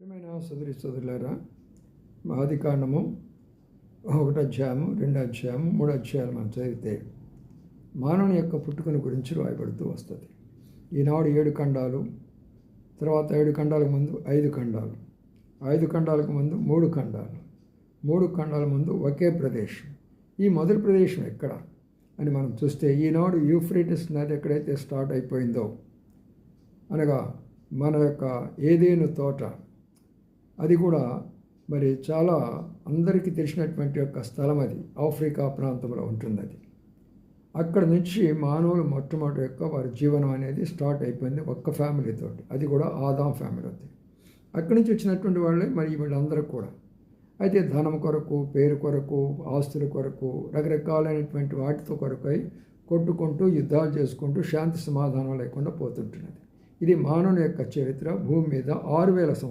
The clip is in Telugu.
ప్రియమైన సోదరి సోదరులారా ఆది కాండము ఒకటి అధ్యాయము రెండు అధ్యాయము మూడు అధ్యాయాలు మనం చదివితే మానవుని యొక్క పుట్టుకను గురించి రాయబడుతూ వస్తుంది. ఈనాడు ఏడు ఖండాలు తర్వాత ఏడు ఖండాలకు ముందు ఐదు ఖండాలు ఐదు ఖండాలకు ముందు మూడు ఖండాలు మూడు ఖండాల ముందు ఒకే ప్రదేశం. ఈ మొదటి ప్రదేశం ఎక్కడ అని మనం చూస్తే ఈనాడు యూఫ్రేటిస్ నది ఎక్కడైతే స్టార్ట్ అయిపోయిందో అనగా మన యొక్క ఏదేను తోట అది కూడా మరి చాలా అందరికీ తెలిసినటువంటి యొక్క స్థలం అది. ఆఫ్రికా ప్రాంతంలో ఉంటుంది అది. అక్కడ నుంచి మానవులు మొట్టమొదటి యొక్క వారి జీవనం అనేది స్టార్ట్ అయిపోయింది ఒక్క ఫ్యామిలీతో అది కూడా ఆదాం ఫ్యామిలీ అది అక్కడి నుంచి వచ్చినటువంటి వాళ్ళే మరి వీళ్ళందరూ కూడా. అయితే ధనం కొరకు పేరు కొరకు ఆస్తుల కొరకు రకరకాలైనటువంటి వాటితో కొరకై కొట్టుకుంటూ యుద్ధాలు చేసుకుంటూ శాంతి సమాధానం లేకుండా పోతుంటున్నది. ఇది మానవుని యొక్క చరిత్ర. భూమి మీద ఆరు వేల సంవత్సరాలు